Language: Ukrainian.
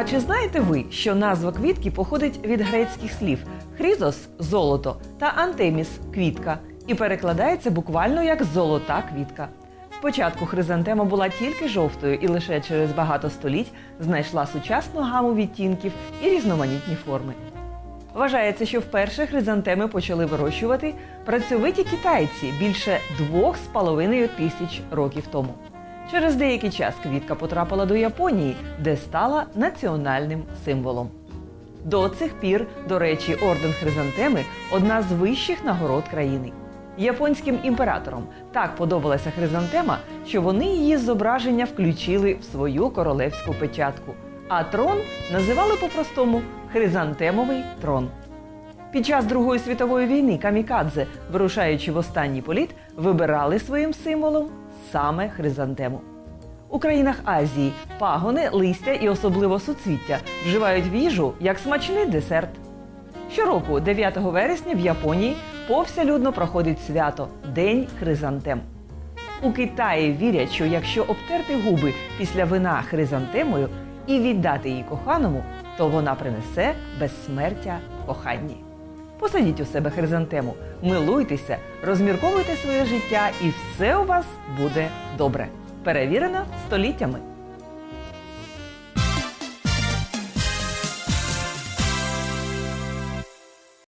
А чи знаєте ви, що назва квітки походить від грецьких слів хрізос золото та антеміс квітка і перекладається буквально як золота квітка. Спочатку хризантема була тільки жовтою і лише через багато століть знайшла сучасну гаму відтінків і різноманітні форми. Вважається, що вперше хризантеми почали вирощувати працьовиті китайці більше двох з половиною тисяч років тому. Через деякий час квітка потрапила до Японії, де стала національним символом. До цих пір, до речі, орден хризантеми одна з вищих нагород країни. Японським імператорам так подобалася хризантема, що вони її зображення включили в свою королевську печатку. А трон називали по-простому хризантемовий трон. Під час Другої світової війни камікадзе, вирушаючи в останній політ, вибирали своїм символом саме хризантему. У країнах Азії пагони, листя і особливо суцвіття вживають в їжу як смачний десерт. Щороку, 9 вересня, в Японії повсялюдно проходить свято День хризантем. У Китаї вірять, що якщо обтерти губи після вина хризантемою і віддати її коханому, то вона принесе безсмертя коханні. Посадіть у себе хризантему, милуйтеся, розмірковуйте своє життя, і все у вас буде добре. Перевірено століттями.